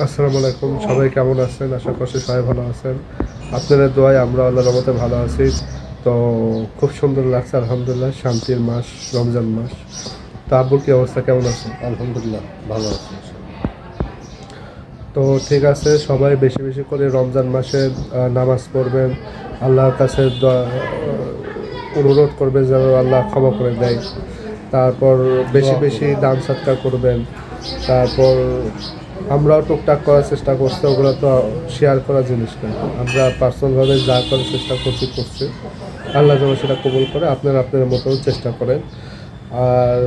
আসসালামু আলাইকুম সবাই কেমন আছেন? আশা করছি সবাই ভালো আছেন। আপনাদের দোয়ায় আমরা আল্লাহর রহমতে ভালো আছি। তো খুব সুন্দর লাগছে আলহামদুলিল্লাহ। শান্তির মাস রমজান মাস। তো আব্বুর কি অবস্থা? কেমন আছে? আলহামদুলিল্লাহ ভালো আছি তো ঠিক আছে সবাই বেশি বেশি করে রমজান মাসে নামাজ পড়বেন। আল্লাহর কাছে দোয়া- অনুরোধ করবেন যেন আল্লাহ ক্ষমা করে দেয়। তারপর বেশি বেশি দান সৎকার করবেন। তারপর আমরাও টুকটাক করার চেষ্টা করছি ওগুলো তো শেয়ার করার জিনিস না। আমরা পার্সোনালভাবে যা করার চেষ্টা করছি করছি। আল্লাহ যেন সেটা কবুল করে আপনারা আপনার মতো চেষ্টা করেন। আর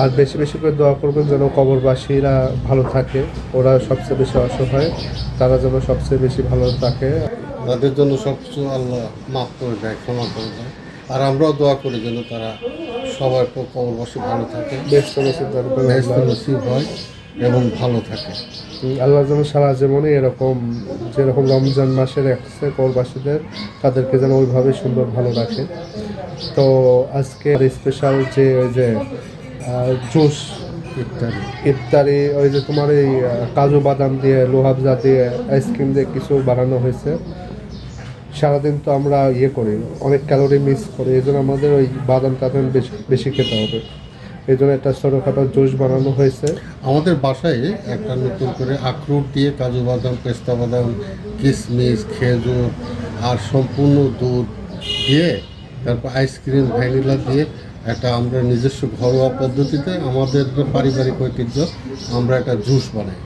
আর বেশি বেশি করে দোয়া করবেন যেন কবরবাসীরা ভালো থাকে ওরা সবচেয়ে বেশি অসহায় তারা যেন সবচেয়ে বেশি ভালো থাকে। তাদের জন্য সব কিছু আল্লাহ মাফ করে দেয় ক্ষমা করে দেয়। আর আমরাও দোয়া করি যেন তারা সবার কবরবাসী ভালো থাকে। ব্যস্ত নসিব হয়। এবং ভালো থাকে। আল্লাহ যেন সারা জীবনে এরকম যেরকম রমজান মাসে রাখছে কবরবাসীদের তাদেরকে যেন ওইভাবে সুন্দর ভালো রাখে। তো আজকে স্পেশাল যে ওই যে জুস ইত্যাদি ইফতারি ওই যে তোমার এই কাজু বাদাম দিয়ে লোহাবজা দিয়ে আইসক্রিম দিয়ে কিছু বানানো হয়েছে। সারাদিন তো আমরা ইয়ে করি অনেক ক্যালোরি মিস করি এই জন্য আমাদের ওই বাদাম টাদাম বেশি বেশি খেতে হবে। এই জন্য একটা ছোটোখাটো জুস বানানো হয়েছে। আমাদের বাসায় একটা নতুন করে আখরোট দিয়ে কাজু বাদাম, পেস্তা বাদাম কিশমিশ খেজুর আর সম্পূর্ণ দুধ দিয়ে, তারপর আইসক্রিম ভ্যানিলা দিয়ে একটা আমরা নিজস্ব ঘরোয়া পদ্ধতিতে আমাদের পারিবারিক ঐতিহ্য, আমরা একটা জুস বানাই।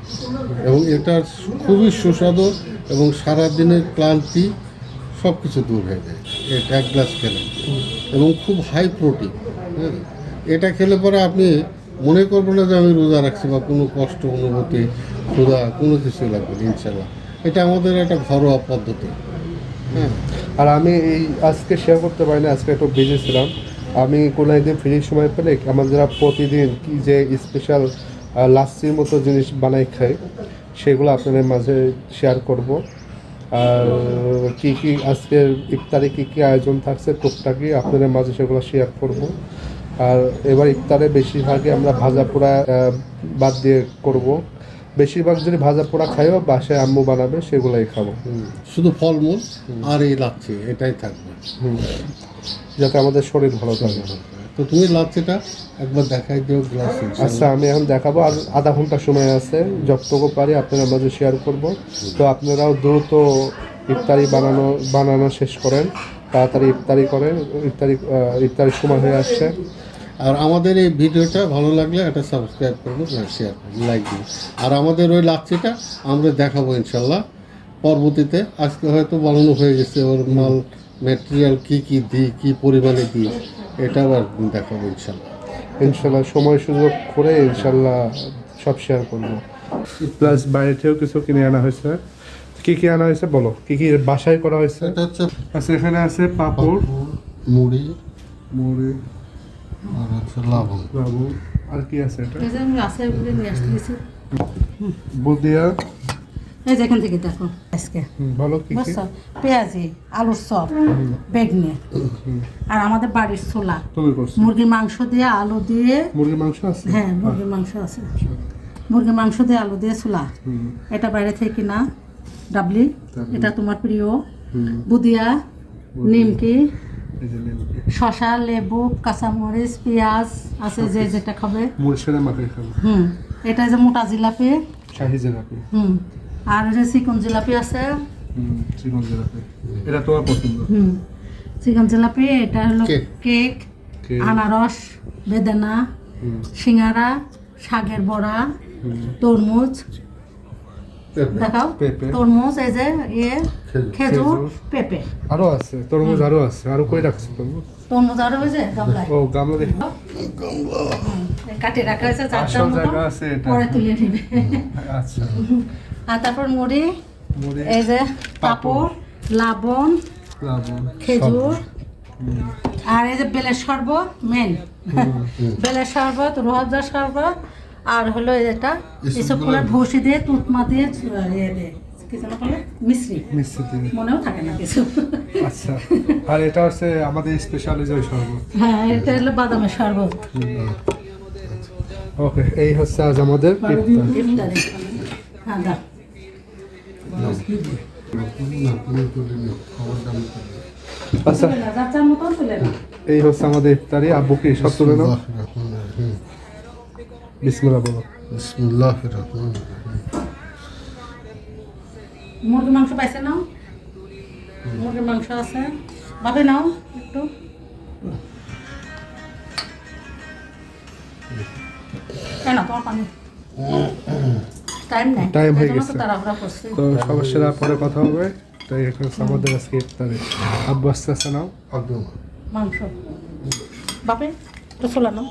এবং এটা খুবই সুস্বাদু এবং সারাদিনের ক্লান্তি সব কিছু দূর হয়ে যায়। এটা এক গ্লাস খেলে। এবং খুব হাই প্রোটিন হ্যাঁ। এটা খেলে পরে আপনি মনে করবেন না যে আমি রোজা রাখছি বা কোনো কষ্ট, অনুভূতি, ক্ষুধা, কোনো কিছু লাগবে ইনশাল্লাহ। এটা আমাদের একটা ঘরোয়া পদ্ধতি। হ্যাঁ। আর আমি এই আজকে শেয়ার করতে পারি না, আজকে একটু বিজি ছিলাম। আমি কোনো একদিন ফ্রি সময় পেলে আমরা যারা প্রতিদিন কি যে স্পেশাল লাচ্ছির মতো জিনিস বানাই খাই সেগুলো আপনাদের মাঝে শেয়ার করব। আর কী কী আজকের ইফতারে কী কী আয়োজন থাকছে, টুকটাকি আপনাদের মাঝে সেগুলো শেয়ার করব। আর এবার ইফতারে বেশিরভাগই আমরা ভাজা পোড়া বাদ দিয়ে করব। বেশিরভাগ যদি ভাজা পোড়া খাইও বাসায় আম্মু বানাবে সেগুলাই খাব। শুধু ফলমূল আর এই লাচ্ছি এটাই থাকবে। যাতে আমাদের শরীর ভালো থাকে। তো তুমি লাচ্ছিটা একবার দেখাই দিও গ্লাস আচ্ছা আমি এখন দেখাবো আর আধা ঘণ্টা সময় আছে যতটুকু পারি আপনাদের মাঝে শেয়ার করব। তো আপনারাও দ্রুত ইফতারি বানানো বানানো শেষ করেন। তাড়াতাড়ি ইফতারি করে ইফতারি আহ, ইফতারির সময় হয়ে আসছে। আর আমাদের এই ভিডিওটা ভালো লাগলে একটা সাবস্ক্রাইব করব শেয়ার করব লাইক দিন। আর আমাদের ওই লাচ্ছিটা আমরা দেখাবো ইনশাল্লাহ পরবর্তীতে। আজকে হয়তো বানানো হয়ে গেছে ওর মাল ম্যাটেরিয়াল কি কি দিই কি পরিমাণে দিই এটাও আবার দেখাবো ইনশাল্লাহ। ইনশাল্লাহ সময় সুযোগ করে ইনশাল্লাহ সব শেয়ার করব। প্লাস বাইরে থেকেও কিছু কিনে আনা হয়েছে। কি কি আনা হয়েছে বলো? কি কি বাসায় করা হয়েছে? এটা হচ্ছে আচ্ছা এখানে আছে পাপড় মুড়ি মুড়ি আর হচ্ছে লবণ। বাবু আর কি আছে এটা? এই যে আমি রাস্তায় ঘুরে নিয়ে আসতে গেছি। বুদিয়া। এই যে এখান থেকে দেখো আজকে। বলো কি কি? পেঁয়াজি আলুর চপ বেগনে। আর আমাদের বাড়ির ছোলা। তুমি করছ? মুরগির মাংস দিয়ে আলু দিয়ে মুরগির মাংস আছে? হ্যাঁ মুরগির মাংস আছে। মুরগির মাংস দিয়ে আলু দিয়ে ছোলা। এটা বাইরে থেকে কিনা। ডাবলি। এটা তোমার প্রিয়। বুদিয়া নিমকি। শশা লেবু কাঁচামরিচ পেঁয়াজ আছে যে যেটা খাবে। হুম। এটা যে মোটা জিলাপি। শাহি জিলাপি। হুম। আর যে চিকন জিলাপি আছে। হুম চিকন জিলাপি। এটা তোমার পছন্দ? হুম। চিকেন জিলাপি এটা হলো কেক। আনারস বেদানা হুম, সিঙ্গারা শাকের বড়া তরমুজ দেখাও। পেঁপে। তরমুজ এই যে ইয়ে খেজুর। পেঁপে। আরও আছে তরমুজ আরও আছে আরও কই রাখছে তরমুজ? তরমুজ আরও হয়েছে গামলায়। ও গামলা দেখি। কাটে রাখা হয়েছে চারটার মতো জায়গা আছে এটা। পরে তুলে নিবে। আচ্ছা। আর তারপর মুড়ি মুড়ি এই যে পাপড় লবণ লবণ খেজুর। আর এই যে বেলের শরবত মেন। বেলের শরবত রোহাবজার শরবত আর হলো এটা এসব করে ভুসি দিয়ে তুতমা দিয়ে ইয়ে মিশ্রি। মিষ্টি মনেও থাকে না কিছু। আচ্ছা। আর এটা হচ্ছে আমাদের স্পেশাল যে শরবত। হ্যাঁ এটা হলো বাদামের শরবত। ওকে এই হচ্ছে আজ আমাদের হ্যাঁ। আচ্ছা। এই হচ্ছে আমাদের ইফতারি। আব্বু কি সব তুলে নাও। বিসমিল্লাহ বলো। বিসমিল্লাহির রহমানির মুরগির মাংস পাইছে নাও মুরগির মাংস আছে। ভাবে নাও একটু। কেন তোমার পানি? টাইম নেই। Time হয়ে তো গেছে। তো সমস্যাটা পরে কথা হবে। তাই এখন হচ্ছে আমাদের আজকে ইফতারি আব্বু আস্তে আস্তে নাও একদম মাংস। বাপে একটু ছোলা নাও।